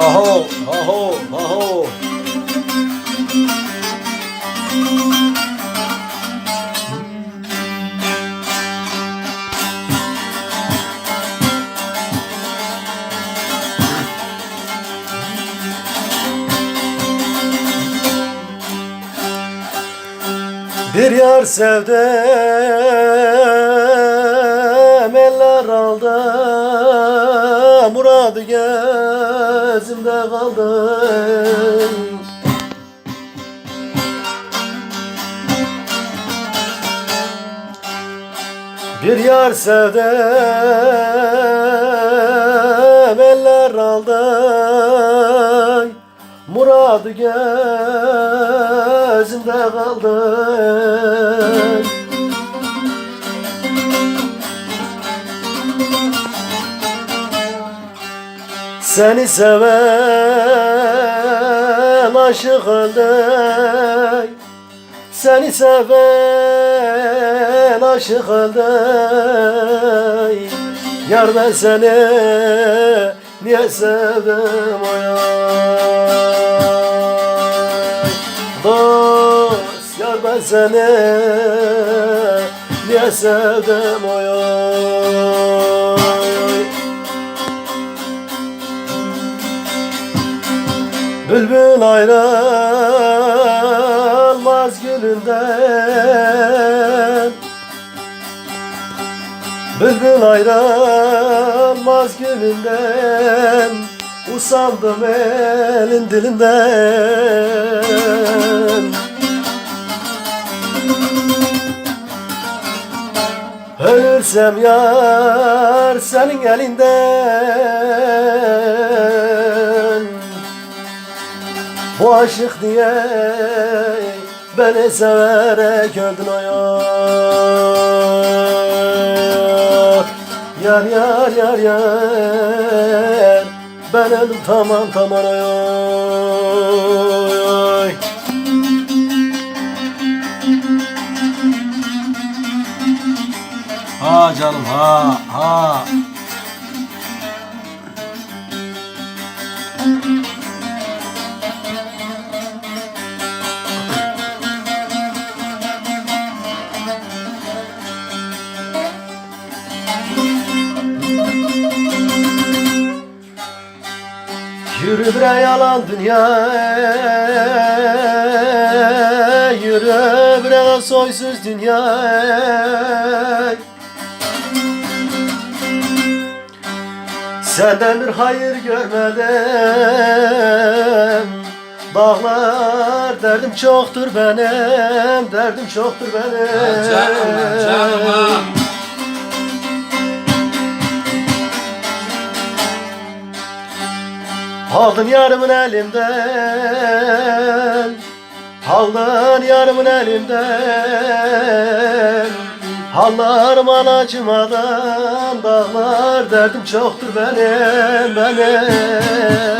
Aho, aho, aho. Bir yar sevdim, eller aldı, muradı gözümde kaldı. Bir yar sevdim, eller aldı, muradı gözümde kaldı. Seni seven aşık öldü Seni seven aşık öldü Yar ben seni niye sevdim oy Dost yar ben seni niye sevdim oy Bülbül ayrılmaz gülünden Bülbül ayrılmaz gülünden Usandım elin dilinden. Ölürsem yar senin elinden Bu aşık diye beni severek öldün o yar Yar yar yar yar Ben öldüm tamam tamam oy oy Ha canım ha ha. Yürü bre yalan dünya Yürü bre soysuz dünya Senden bir hayır görmedim. Dağlar derdim çoktur benim Derdim çoktur benim. Canım canım Aldın yarımın elimden Aldın yarımın elimden Hallarım acımadan Dağlar derdim çoktur benim benim.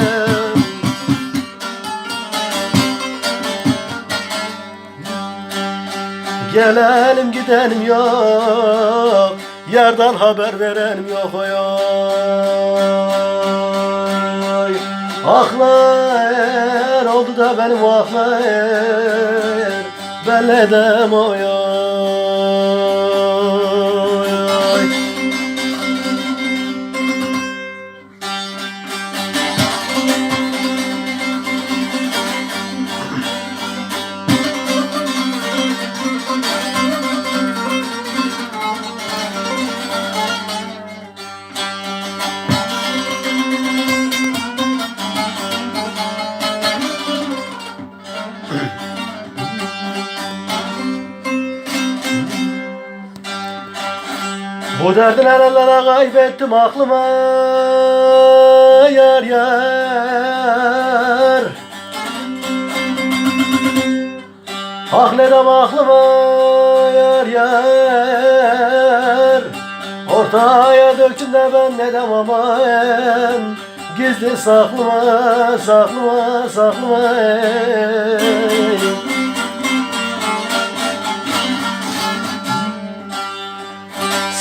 Gelenim gidenim yok Yerden haber verenim yok oy Aklar oldu da benim aklar oy oy oy Bu derdin ellere kaybettim aklımı yar yar. Akledem aklıma yar yar. Ortaya döktün de ben ne demem aman. Gizli saklıma saklıma saklıma. ey.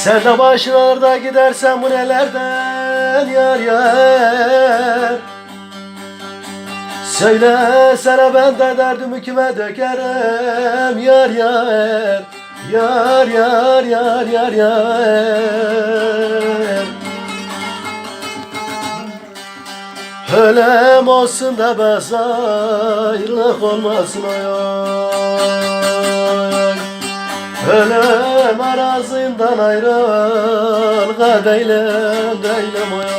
Sen de başlarda gidersen bu nelerden yar yar? Söylesene ben de derdimi kime dökerim Yar yar Yar yar yar yar yar. Ölem olsun da bez ayrılık olmasın oy oy Ölem arazimden ayrıl Kadeylem deylem oy oy